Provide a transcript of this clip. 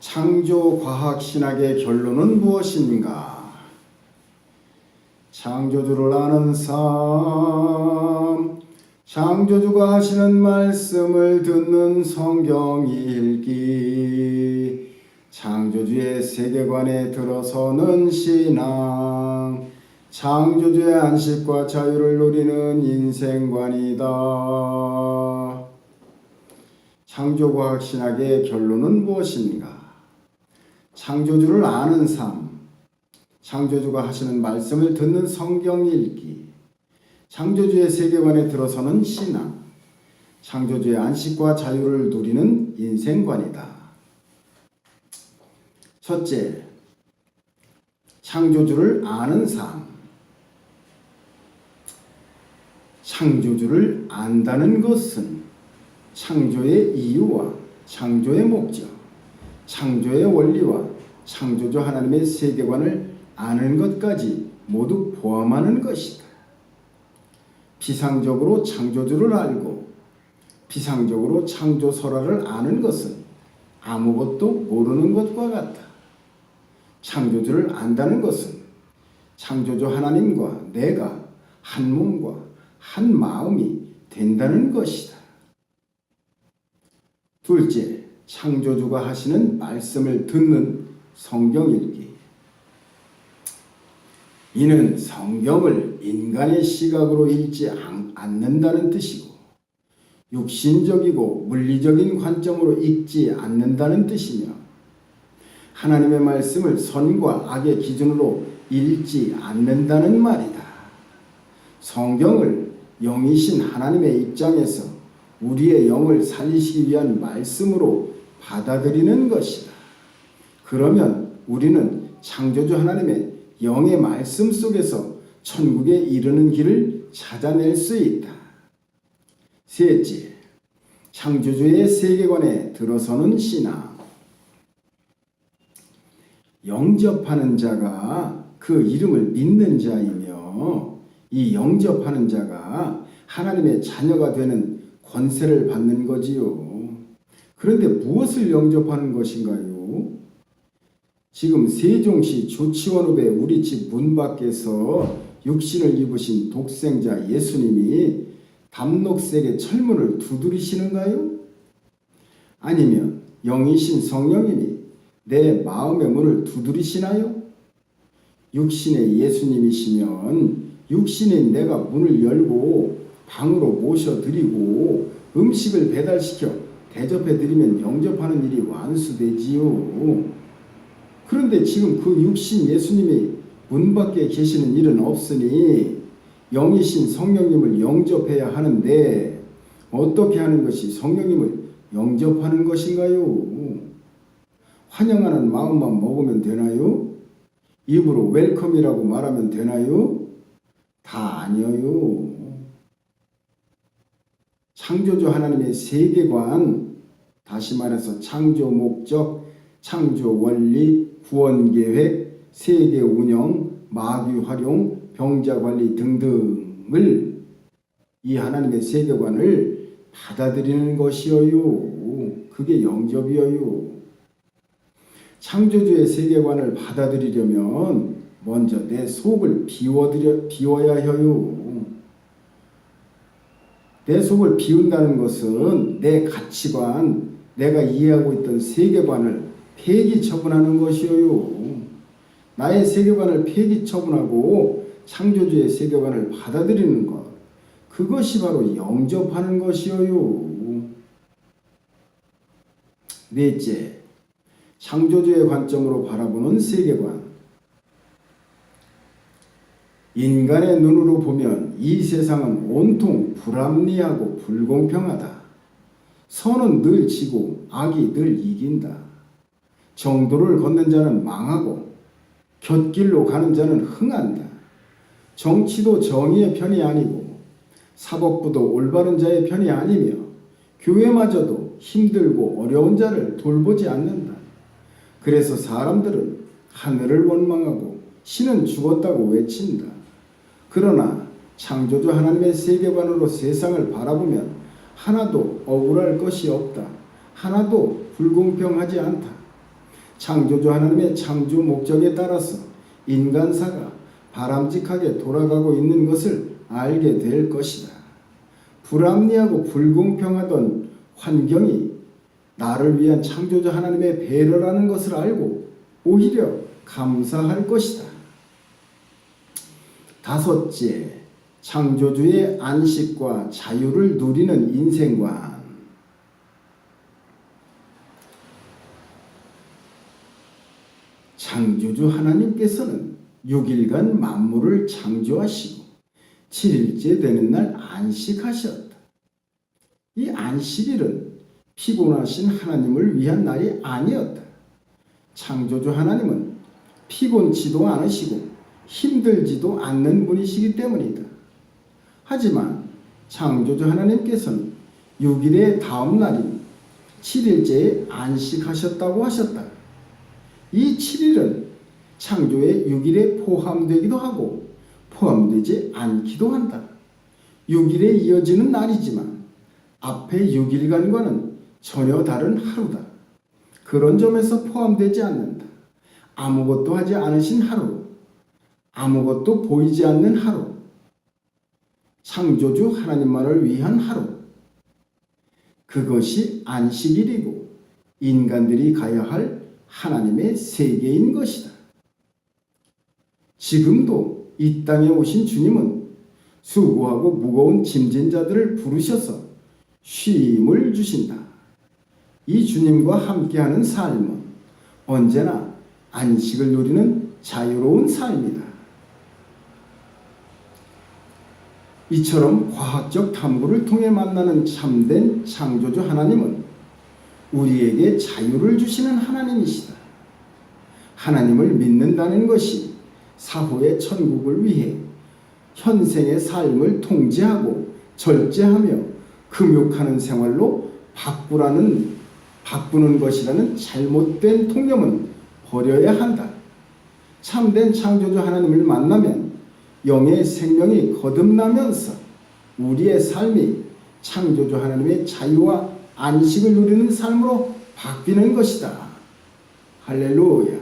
창조 과학 신학의 결론은 무엇인가? 창조주를 아는 삶, 창조주가 하시는 말씀을 듣는 성경 읽기, 창조주의 세계관에 들어서는 신앙, 창조주의 안식과 자유를 누리는 인생관이다. 창조과학 신학의 결론은 무엇인가? 창조주를 아는 삶, 창조주가 하시는 말씀을 듣는 성경 읽기, 창조주의 세계관에 들어서는 신앙, 창조주의 안식과 자유를 누리는 인생관이다. 첫째, 창조주를 아는 삶. 창조주를 안다는 것은 창조의 이유와 창조의 목적, 창조의 원리와 창조주 하나님의 세계관을 아는 것까지 모두 포함하는 것이다. 비상적으로 창조주를 알고 비상적으로 창조설화를 아는 것은 아무것도 모르는 것과 같다. 창조주를 안다는 것은 창조주 하나님과 내가 한 몸과 한 마음이 된다는 것이다. 둘째, 창조주가 하시는 말씀을 듣는 성경 읽기. 이는 성경을 인간의 시각으로 읽지 않- 않는다는 뜻이고, 육신적이고 물리적인 관점으로 읽지 않는다는 뜻이며, 하나님의 말씀을 선과 악의 기준으로 읽지 않는다는 말이다. 성경을 영이신 하나님의 입장에서 우리의 영을 살리시기 위한 말씀으로 받아들이는 것이다. 그러면 우리는 창조주 하나님의 영의 말씀 속에서 천국에 이르는 길을 찾아낼 수 있다. 셋째, 창조주의 세계관에 들어서는 신앙. 영접하는 자가 그 이름을 믿는 자이며 이 영접하는 자가 하나님의 자녀가 되는 권세를 받는 거지요. 그런데 무엇을 영접하는 것인가요? 지금 세종시 조치원읍의 우리 집 문 밖에서 육신을 입으신 독생자 예수님이 담록색의 철문을 두드리시는가요? 아니면 영이신 성령님이 내 마음의 문을 두드리시나요? 육신의 예수님이시면 육신인 내가 문을 열고 방으로 모셔드리고 음식을 배달시켜 대접해드리면 영접하는 일이 완수되지요. 그런데 지금 그 육신 예수님이 문 밖에 계시는 일은 없으니 영이신 성령님을 영접해야 하는데 어떻게 하는 것이 성령님을 영접하는 것인가요? 환영하는 마음만 먹으면 되나요? 입으로 웰컴이라고 말하면 되나요? 다 아니에요. 창조주 하나님의 세계관, 다시 말해서 창조 목적, 창조 원리, 구원 계획, 세계 운영, 마귀 활용, 병자 관리 등등을 이 하나님의 세계관을 받아들이는 것이어요. 그게 영접이어요. 창조주의 세계관을 받아들이려면 먼저 내 속을 비워드려 비워야 해요. 내 속을 비운다는 것은 내 가치관, 내가 이해하고 있던 세계관을 폐기 처분하는 것이요. 나의 세계관을 폐기 처분하고 창조주의 세계관을 받아들이는 것. 그것이 바로 영접하는 것이요. 넷째, 창조주의 관점으로 바라보는 세계관. 인간의 눈으로 보면 이 세상은 온통 불합리하고 불공평하다. 선은 늘 지고 악이 늘 이긴다. 정도를 걷는 자는 망하고 곁길로 가는 자는 흥한다. 정치도 정의의 편이 아니고 사법부도 올바른 자의 편이 아니며 교회마저도 힘들고 어려운 자를 돌보지 않는다. 그래서 사람들은 하늘을 원망하고 신은 죽었다고 외친다. 그러나 창조주 하나님의 세계관으로 세상을 바라보면 하나도 억울할 것이 없다. 하나도 불공평하지 않다. 창조주 하나님의 창조 목적에 따라서 인간사가 바람직하게 돌아가고 있는 것을 알게 될 것이다. 불합리하고 불공평하던 환경이 나를 위한 창조주 하나님의 배려라는 것을 알고 오히려 감사할 것이다. 다섯째, 창조주의 안식과 자유를 누리는 인생관. 창조주 하나님께서는 6일간 만물을 창조하시고 7일째 되는 날 안식하셨다. 이 안식일은 피곤하신 하나님을 위한 날이 아니었다. 창조주 하나님은 피곤치도 않으시고 힘들지도 않는 분이시기 때문이다. 하지만 창조주 하나님께서는 6일의 다음 날인 7일째에 안식하셨다고 하셨다. 이 7일은 창조의 6일에 포함되기도 하고 포함되지 않기도 한다. 6일에 이어지는 날이지만 앞에 6일간과는 전혀 다른 하루다. 그런 점에서 포함되지 않는다. 아무것도 하지 않으신 하루, 아무것도 보이지 않는 하루, 창조주 하나님만을 위한 하루. 그것이 안식일이고 인간들이 가야 할 하나님의 세계인 것이다. 지금도 이 땅에 오신 주님은 수고하고 무거운 짐진 자들을 부르셔서 쉼을 주신다. 이 주님과 함께하는 삶은 언제나 안식을 누리는 자유로운 삶이다. 이처럼 과학적 탐구를 통해 만나는 참된 창조주 하나님은 우리에게 자유를 주시는 하나님이시다. 하나님을 믿는다는 것이 사후의 천국을 위해 현생의 삶을 통제하고 절제하며 금욕하는 생활로 바꾸라는 바꾸는 것이라는 잘못된 통념은 버려야 한다. 참된 창조주 하나님을 만나면 영의 생명이 거듭나면서 우리의 삶이 창조주 하나님의 자유와 안식을 누리는 삶으로 바뀌는 것이다. 할렐루야.